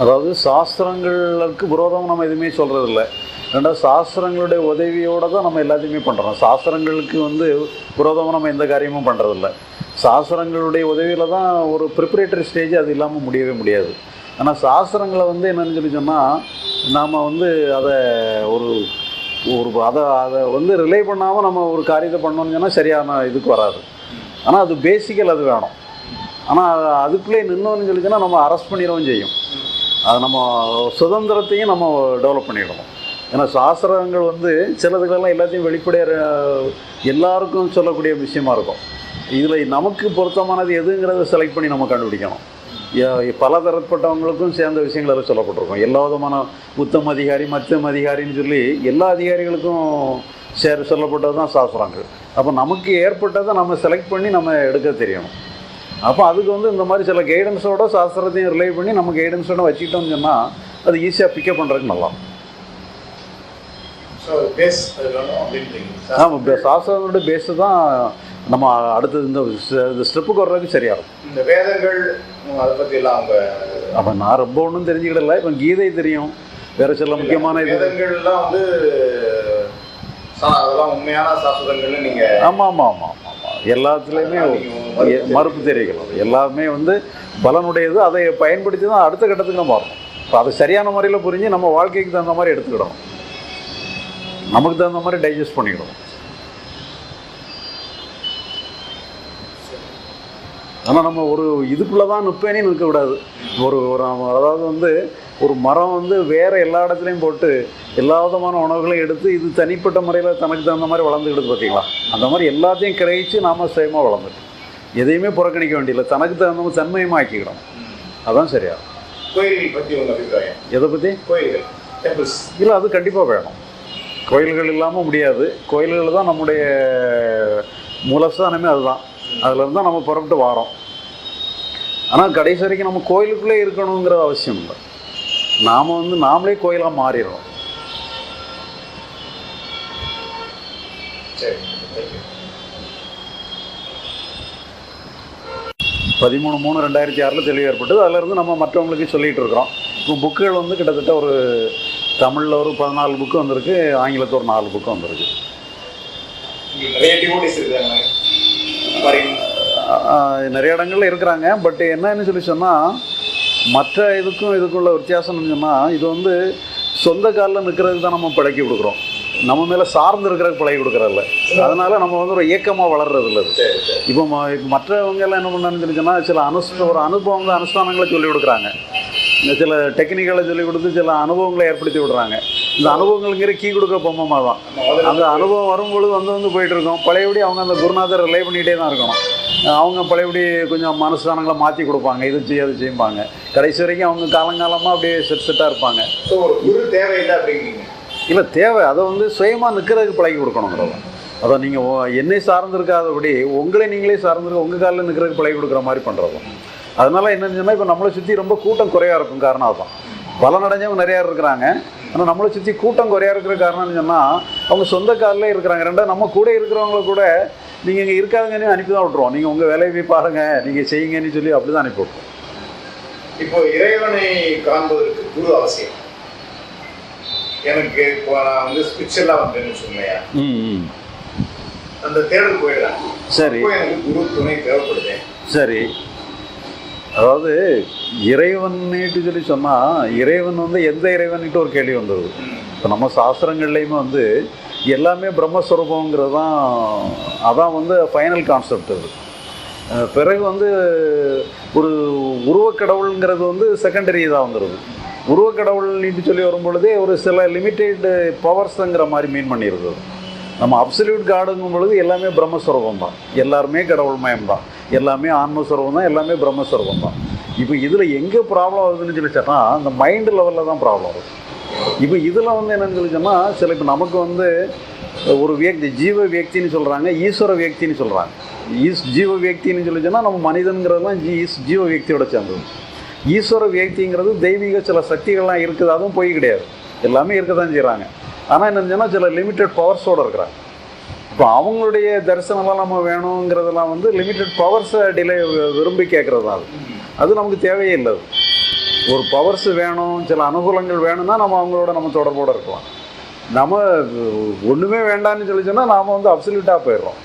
அதாவது சாஸ்திரங்களுக்கு விரோதம் நம்ம எதுவுமே சொல்கிறதில்ல ரெண்டாவது சாஸ்திரங்களுடைய உதவியோடு தான் நம்ம எல்லாத்தையுமே பண்ணுறோம் சாஸ்திரங்களுக்கு வந்து விரோதமாக நம்ம எந்த காரியமும் பண்ணுறதில்ல சாஸ்திரங்களுடைய உதவியில் தான் ஒரு ப்ரிப்பரேட்டரி ஸ்டேஜ் அது இல்லாமல் முடியவே முடியாது. ஆனால் சாஸ்திரங்களை வந்து என்னன்னு சொல்லி சொன்னால் நாம் வந்து அதை ஒரு ஒரு அதை அதை வந்து ரிலே பண்ணாமல் நம்ம ஒரு காரியத்தை பண்ணோம்னு சொன்னால் சரியான இதுக்கு வராது. ஆனால் அது பேசிக்கல் அது வேணும். ஆனால் அதுக்குள்ளே நின்னோன்னு சொல்லி சொன்னால் நம்ம அரெஸ்ட் பண்ணிடவும் செய்யும். அது நம்ம சுதந்திரத்தையும் நம்ம டெவலப் பண்ணிடணும். ஏன்னா சாஸ்திரங்கள் வந்து சிலதுகளெல்லாம் எல்லாத்தையும் வெளிப்படையாக எல்லாருக்கும் சொல்லக்கூடிய விஷயமா இருக்கும். இதில் நமக்கு பொருத்தமானது எதுங்கிறத செலக்ட் பண்ணி நம்ம கண்டுபிடிக்கணும். பல தரப்பட்டவங்களுக்கும் சேர்ந்த விஷயங்கள் அதில் சொல்லப்பட்டிருக்கும். எல்லா விதமான உத்தம அதிகாரி மத்தியம் அதிகாரின்னு சொல்லி எல்லா அதிகாரிகளுக்கும் சேர் சொல்லப்பட்டது தான் சாஸ்திரங்கள். அப்போ நமக்கு ஏற்பட்டதை நம்ம செலக்ட் பண்ணி நம்ம எடுக்க தெரியணும். அப்போ அதுக்கு வந்து இந்த மாதிரி சில கைடன்ஸோட சாஸ்திரத்தையும் ரிலே பண்ணி நம்ம கைடன்ஸோட வச்சுக்கிட்டோம்னு சொன்னால் அது ஈஸியாக பிக்கப் பண்ணுறதுக்கு நல்லா ஆமாம் சாஸ்திரத்தோட பேஸு தான் நம்ம அடுத்தது இந்த ஸ்ட- இந்த ஸ்டெப்புக்கு வர்றதுக்கு சரியாக இருக்கும். இந்த வேதங்கள் அதை பத்தி எல்லாம் அவங்க அப்போ நான் ரொம்ப ஒன்றும் தெரிஞ்சுக்கிடல. இப்போ கீதை தெரியும். வேறு சில முக்கியமான இது வேதங்கள்லாம் வந்து அதெல்லாம் உண்மையான சாஸ்திரங்கள்னு நீங்க ஆமாம் ஆமாம் ஆமாம் ஆமாம் எல்லாத்துலேயுமே மறுப்பு தெரிவிக்கலாம். எல்லாமே வந்து பலனுடையது. அதை பயன்படுத்தி தான் அடுத்த கட்டத்துக்கு நம்ம வரணும். இப்போ அதை சரியான முறையில் புரிஞ்சு நம்ம வாழ்க்கைக்கு தகுந்த மாதிரி எடுத்துக்கிடணும். நமக்கு தகுந்த மாதிரி டைஜஸ்ட் பண்ணிக்கிடணும். ஆனால் நம்ம ஒரு இதுக்குள்ளே தான் நிற்பேனே நிற்கக்கூடாது ஒரு ஒரு அதாவது வந்து ஒரு மரம் வந்து வேறு எல்லா இடத்துலையும் போட்டு எல்லா விதமான உணவுகளையும் எடுத்து இது தனிப்பட்ட முறையில் தனக்கு தகுந்த மாதிரி வளர்ந்துக்கிடுது பார்த்தீங்களா அந்த மாதிரி எல்லாத்தையும் கிரகிச்சு நாம் சுயமாக வளர்ந்துட்டோம் எதையுமே புறக்கணிக்க வேண்டியதில்லை. தனக்கு தகுந்த மாதிரி தன்மையமாக ஆக்கிக்கிடும் அதான் சரியா? கோயில்கள் பத்தி உங்க அபிப்பிராயம்? எதை பற்றி கோயில்கள். டெம்பிள்ஸ் இல்லை அது கண்டிப்பாக வேணும். கோயில்கள் இல்லாமல் முடியாது. கோயில்கள் தான் நம்முடைய மூலஸ்தானமே அதுதான். அதுலேருந்து தான் நம்ம புறப்பட்டு வாரோம். ஆனால் கடைசி வரைக்கும் நம்ம கோயிலுக்குள்ளே இருக்கணுங்கிற அவசியம் இல்லை. நாம் வந்து நாமளே கோயிலாக மாறிடுறோம். சரி. பதிமூணு மூணு ரெண்டாயிரத்தி ஆறில் தெளிவு ஏற்பட்டது. அதிலிருந்து நம்ம மற்றவங்களுக்கு சொல்லிகிட்டு இருக்கிறோம். இப்போ புக்குகள் வந்து கிட்டத்தட்ட ஒரு தமிழில் ஒரு பதினாலு புக்கு வந்திருக்கு ஆங்கிலத்தில் ஒரு நாலு புக்கு வந்திருக்கு. நிறைய இடங்கள்ல இருக்கிறாங்க. பட் என்னன்னு சொல்லி சொன்னால் மற்ற இதுக்கும் இதுக்குள்ள வித்தியாசம்னு சொன்னால் இது வந்து சொந்த காலில் நிற்கிறதுக்கு தான் நம்ம பழக்கி கொடுக்குறோம். நம்ம மேலே சார்ந்து இருக்கிறதுக்கு பழகி கொடுக்குறதில்ல. அதனால நம்ம வந்து ஒரு இயக்கமாக வளர்றது இல்லை இப்போ இப்ப மற்றவங்க எல்லாம் என்ன பண்ணான்னு சொல்லி சொன்னால் சில அனுஷ்ட ஒரு அனுபவங்களை அனுஷ்டானங்களை சொல்லி கொடுக்குறாங்க. சில டெக்னிக்கலை சொல்லி கொடுத்து சில அனுபவங்களை ஏற்படுத்தி விடுறாங்க. இந்த அனுபவங்களுங்கிற கீ கொடுக்குற பொம்மை தான். அந்த அனுபவம் வரும்பொழுது வந்து வந்து போயிட்டு இருக்கோம். பழையபடி அவங்க அந்த குருநாதர் ரிலே பண்ணிகிட்டே தான் இருக்கணும். அவங்க பழையபடி கொஞ்சம் மனசுதானங்களை மாற்றி கொடுப்பாங்க. இது செய்ய அது செய்யும்பாங்க. கடைசி வரைக்கும் அவங்க காலங்காலமாக அப்படியே செட் செட்டாக இருப்பாங்க. ஸோ ஒரு குரு தேவையில்லை அப்படிங்கிறீங்க. இல்லை தேவை. அதை வந்து சுயமாக நிற்கிறதுக்கு பழகி கொடுக்கணுங்கிறதா அதை நீங்கள் என்னை சார்ந்திருக்காதபடி உங்களை நீங்களே சார்ந்திருக்க உங்கள் காலில் நிற்கிறதுக்கு பழகி கொடுக்குற மாதிரி பண்ணுறது அதனால என்னன்னு சொன்னால் இப்போ நம்மளை சுற்றி ரொம்ப கூட்டம் குறையாக இருக்கும் காரணம் அதுதான். பலன் அடைஞ்சவங்க நிறையா இருக்கிறாங்க. ஆனால் நம்மளை சுற்றி கூட்டம் குறையா இருக்கிற காரணம்னு சொன்னால் அவங்க சொந்த காலில் இருக்கிறாங்க. ரெண்டாவது நம்ம கூட இருக்கிறவங்கள கூட நீங்கள் இங்கே இருக்காதுங்கன்னு அனுப்பி தான் விட்ருவோம் நீங்கள் உங்கள் வேலையை போய் பாருங்கள் நீங்கள் செய்யுங்கன்னு சொல்லி அப்படி தான் அனுப்பி விட்ருவோம் இப்போ இறைவனை காண்பதற்கு குரு அவசியம். எனக்கு இப்போ நான் வந்து ஸ்பிரிச்சுவலாக வந்தேன்னு ம் அந்த தேடல் போயிடுறேன் சரி. எனக்கு குரு துணை தேவைப்படுது. சரி. அதாவது இறைவன்னுட்டு சொல்லி சொன்னால் இறைவன் வந்து எந்த இறைவன்ட்டு ஒரு கேள்வி வந்துடுது இப்போ நம்ம சாஸ்திரங்கள்லையுமே வந்து எல்லாமே பிரம்மஸ்வரூபங்கிறது தான் அதான் வந்து ஃபைனல் கான்செப்ட் அது. பிறகு வந்து ஒரு உருவக்கடவுளுங்கிறது வந்து செகண்டரி இதாக வந்துடுது உருவக்கடவுள்னு சொல்லி வரும் பொழுதே ஒரு சில லிமிட்டெட் பவர்ஸுங்கிற மாதிரி மீன் பண்ணிடுது நம்ம அப்சல்யூட் காடுங்கும் பொழுது எல்லாமே பிரம்மஸ்வரூபம் தான். எல்லாருமே கடவுள் மயம் தான் எல்லாமே ஆன்மஸ்வரூபம் தான். எல்லாமே பிரம்மஸ்வரூபம் தான். இப்போ இதில் எங்கே ப்ராப்ளம் வருதுன்னு சொல்லி சொன்னால் அந்த மைண்டு லெவலில் தான் ப்ராப்ளம் வருது இப்போ இதில் வந்து என்னன்னு சொல்லி சில இப்போ நமக்கு வந்து ஒரு வியக்தி ஜீவ வியக்தின்னு சொல்கிறாங்க ஈஸ்வர வியக்தின்னு சொல்கிறாங்க ஈஸ் ஜீவ வியக்தின்னு சொல்லி சொன்னால் நம்ம மனிதன்கிறதுலாம் ஜீ ஈஸ் ஜீவ வியக்தியோட சேர்ந்தது. ஈஸ்வர வியக்திங்கிறது தெய்வீக சில சக்திகள்லாம் இருக்குது அதுவும் போய் கிடையாது. எல்லாமே இருக்க தான் செய்கிறாங்க ஆனால் என்னன்னு சொன்னால் சில லிமிட்டட் பவர்ஸோடு இருக்கிறாங்க. இப்போ அவங்களுடைய தரிசனம்லாம் நம்ம வேணுங்கிறதெல்லாம் வந்து லிமிட்டட் பவர்ஸை டிலே விரும்பி கேட்குறது தான் அது. அது நமக்கு தேவையே இல்லை. அது ஒரு பவர்ஸ் வேணும் சில அனுகூலங்கள் வேணும்னா நம்ம அவங்களோட நம்ம தொடர்போடு இருக்கலாம். நம்ம ஒன்றுமே வேண்டாம்னு சொல்லி சொன்னால் நாம் வந்து அப்சல்யூட்டாக போயிடுறோம்.